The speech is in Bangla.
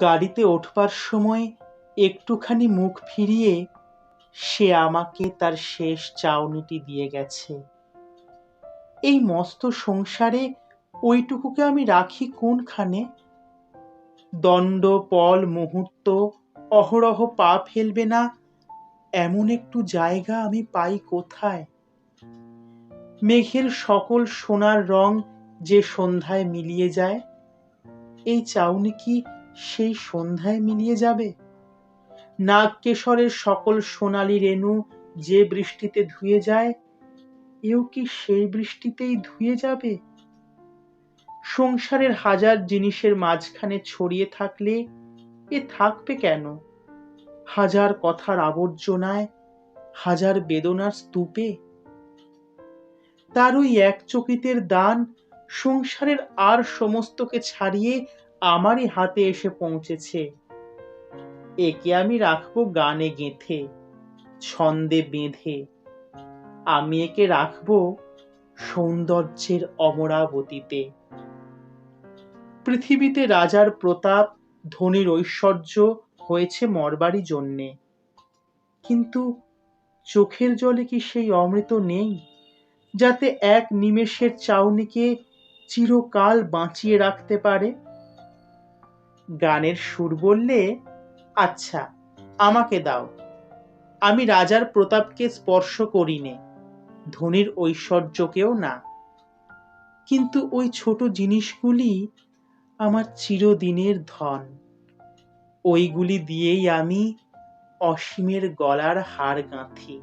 গাড়িতে ওঠবার সময় একটুখানি মুখ ফিরিয়ে সে আমাকে তার শেষ চাউনিটি দিয়ে গেছে। এই মস্ত সংসারে ওইটুকুকে আমি রাখি কোনখানে? দণ্ড, পল, মুহূর্ত, অহরহ পা ফেলবে না, এমন একটু জায়গা আমি পাই কোথায়? মেঘের সকল সোনার রং যে সন্ধ্যায় মিলিয়ে যায়, এই চাউনি কি সেই সন্ধ্যায় মিলিয়ে যাবে? নাগকেশরের সকল সোনালি রেণু যে বৃষ্টিতে ধুয়ে যায়, এও কি সেই বৃষ্টিতেই ধুয়ে যাবে? সংসারের হাজার জিনিসের মাঝখানে ছড়িয়ে থাকলে এ থাকবে কেন? হাজার কথার আবর্জনায়, হাজার বেদনার স্তূপে? তার ওই এক চকিতের দান সংসারের আর সমস্তকে ছাড়িয়ে আমারই হাতে এসে পৌঁছেছে। একে আমি রাখব গানে গেঁথে, ছন্দে বেঁধে। আমি একে রাখব সৌন্দর্যের অমরাবতীতে। পৃথিবীতে রাজার প্রতাপ, ধনীর ঐশ্বর্য হয়েছে মরবারই জন্যে। কিন্তু চোখের জলে কি সেই অমৃত নেই, যাতে এক নিমেষের চাউনিকে চিরকাল বাঁচিয়ে রাখতে পারে? গানের সুর বললে আচ্ছা আমাকে দাও। আমি রাজার প্রতাপকে স্পর্শ করিনে, ধনীর ঐশ্বর্যকেও না। কিন্তু ওই ছোট জিনিসগুলি আমার চিরদিনের ধন। ওইগুলি দিয়েই আমি অসীমের গলার হার গাঁথি।